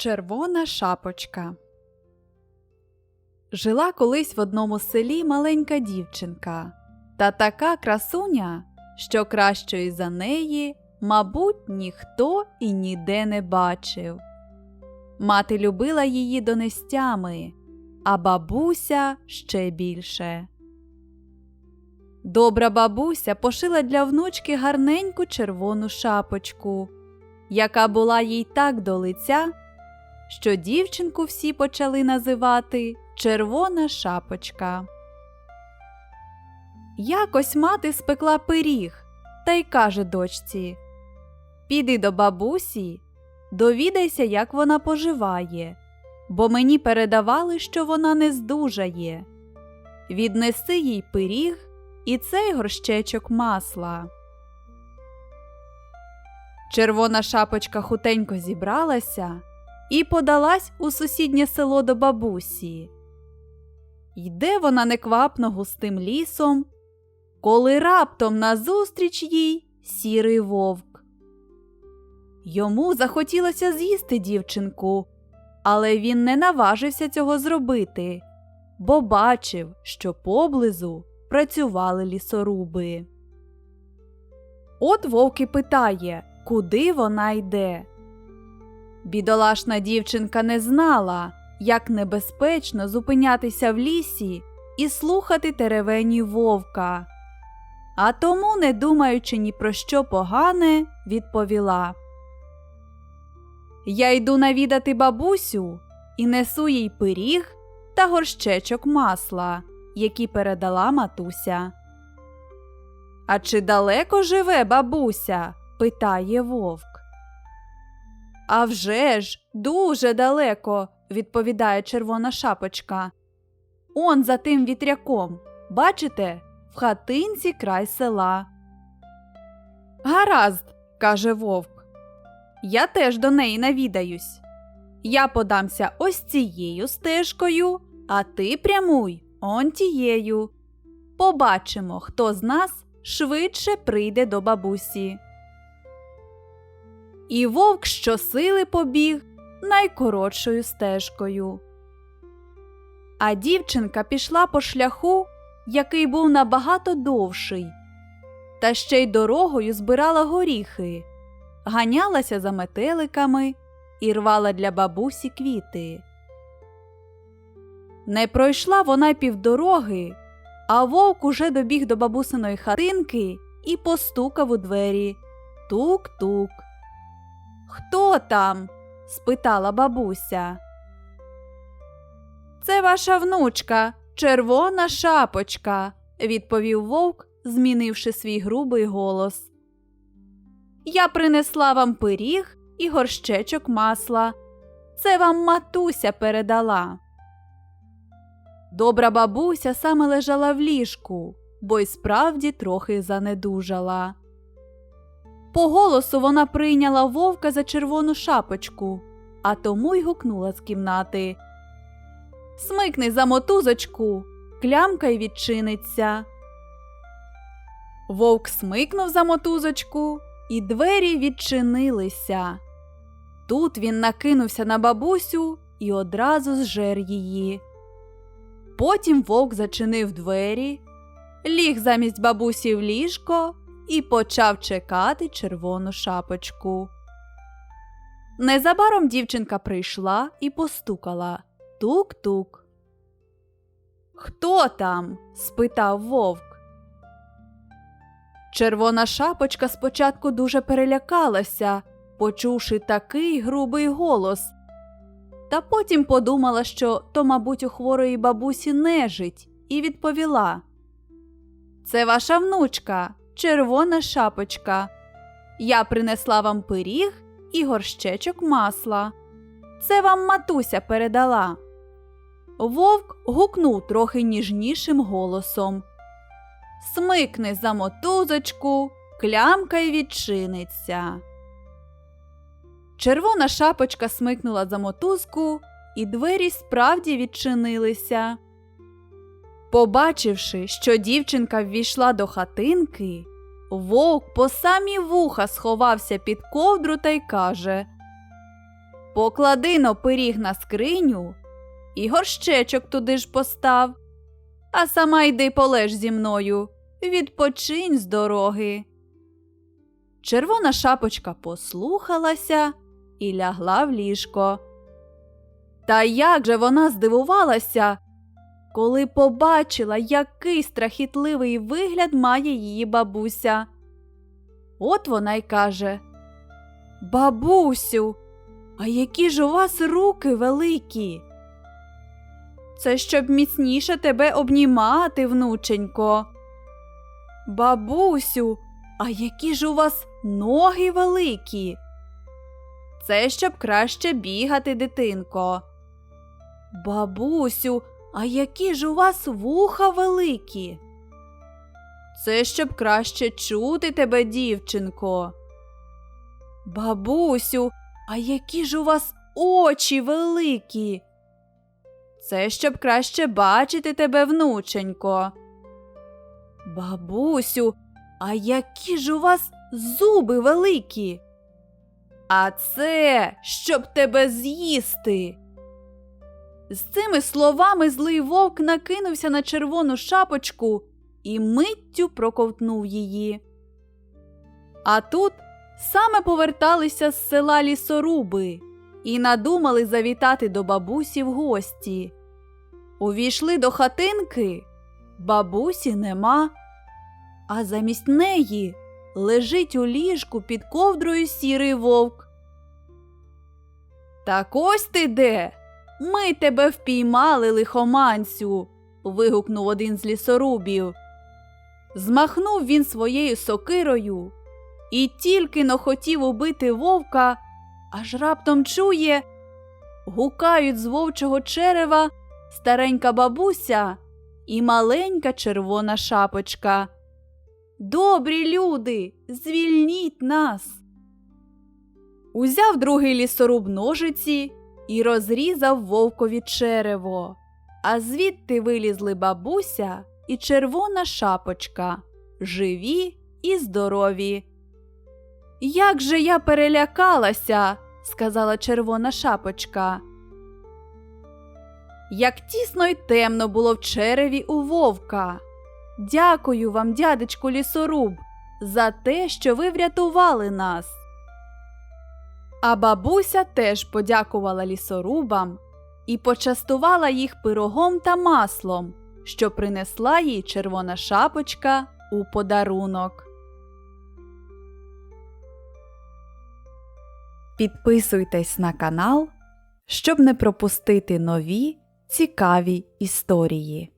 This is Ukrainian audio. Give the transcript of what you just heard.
Червона шапочка. Жила колись в одному селі маленька дівчинка, та така красуня, що кращої за неї, мабуть, ніхто і ніде не бачив. Мати любила її донестями, а бабуся ще більше. Добра бабуся пошила для внучки гарненьку червону шапочку, яка була їй так до лиця, що дівчинку всі почали називати Червона шапочка. Якось мати спекла пиріг та й каже дочці Піди до бабусі, довідайся, як вона поживає, бо мені передавали, що вона не здужає. Віднеси їй пиріг і цей горщечок масла. Червона шапочка хутенько зібралася і подалась у сусіднє село до бабусі. Йде вона неквапно густим лісом, коли раптом назустріч їй сірий вовк. Йому захотілося з'їсти дівчинку, але він не наважився цього зробити, бо бачив, що поблизу працювали лісоруби. От вовк і питає, куди вона йде. Бідолашна дівчинка не знала, як небезпечно зупинятися в лісі і слухати теревені вовка. А тому, не думаючи ні про що погане, відповіла Я йду навідати бабусю і несу їй пиріг та горщечок масла, які передала матуся. А чи далеко живе бабуся? питає вовк. «А вже ж, дуже далеко, відповідає червона шапочка. Он за тим вітряком. Бачите, в хатинці край села. Гаразд, каже вовк. Я теж до неї навідаюсь. Я подамся ось цією стежкою, а ти прямуй он тією. Побачимо, хто з нас швидше прийде до бабусі. І вовк щосили побіг найкоротшою стежкою. А дівчинка пішла по шляху, який був набагато довший, та ще й дорогою збирала горіхи, ганялася за метеликами і рвала для бабусі квіти. Не пройшла вона півдороги, а вовк уже добіг до бабусиної хатинки і постукав у двері. Тук-тук. Хто там? спитала бабуся. Це ваша внучка, червона шапочка, відповів вовк, змінивши свій грубий голос. Я принесла вам пиріг і горщечок масла. Це вам матуся передала. Добра бабуся саме лежала в ліжку, бо й справді трохи занедужала. По голосу вона прийняла вовка за червону шапочку, а тому й гукнула з кімнати. Смикни за мотузочку, клямка й відчиниться. Вовк смикнув за мотузочку, і двері відчинилися. Тут він накинувся на бабусю і одразу зжер її. Потім вовк зачинив двері, ліг замість бабусі в ліжко і почав чекати червону шапочку. Незабаром дівчинка прийшла і постукала тук-тук. Хто там? спитав вовк. Червона шапочка спочатку дуже перелякалася, почувши такий грубий голос. Та потім подумала, що то, мабуть, у хворої бабусі нежить, і відповіла Це ваша внучка, червона шапочка. Я принесла вам пиріг і горщечок масла. Це вам матуся передала. Вовк гукнув трохи ніжнішим голосом. Смикни за мотузочку, клямка й відчиниться. Червона шапочка смикнула за мотузку, і двері справді відчинилися. Побачивши, що дівчинка ввійшла до хатинки, вовк по самі вуха сховався під ковдру та й каже Поклади но пиріг на скриню і горщечок туди ж постав, а сама йди полеж зі мною, відпочинь з дороги. Червона шапочка послухалася і лягла в ліжко. Та як же вона здивувалася, коли побачила, який страхітливий вигляд має її бабуся. От вона й каже Бабусю, а які ж у вас руки великі? Це щоб міцніше тебе обнімати, внученько. Бабусю, а які ж у вас ноги великі? Це щоб краще бігати, дитинко. Бабусю, а які ж у вас вуха великі? Це щоб краще чути тебе, дівчинко. Бабусю, а які ж у вас очі великі? Це щоб краще бачити тебе, внученько. Бабусю, а які ж у вас зуби великі? А це щоб тебе з'їсти. З цими словами злий вовк накинувся на червону шапочку і миттю проковтнув її. А тут саме поверталися з села лісоруби і надумали завітати до бабусі в гості. Увійшли до хатинки, бабусі нема, а замість неї лежить у ліжку під ковдрою сірий вовк. Так ось ти де. Ми тебе впіймали, лихоманцю. вигукнув один з лісорубів. Змахнув він своєю сокирою і тільки но хотів убити вовка, аж раптом чує, гукають з вовчого черева старенька бабуся і маленька червона шапочка. Добрі люди, звільніть нас. Узяв другий лісоруб ножиці і розрізав вовкові черево, а звідти вилізли бабуся і червона шапочка, живі і здорові. Як же я перелякалася, сказала червона шапочка. Як тісно й темно було в череві у вовка. Дякую вам, дядечку лісоруб, за те, що ви врятували нас. А бабуся теж подякувала лісорубам і почастувала їх пирогом та маслом, що принесла їй червона шапочка у подарунок. Підписуйтесь на канал, щоб не пропустити нові цікаві історії.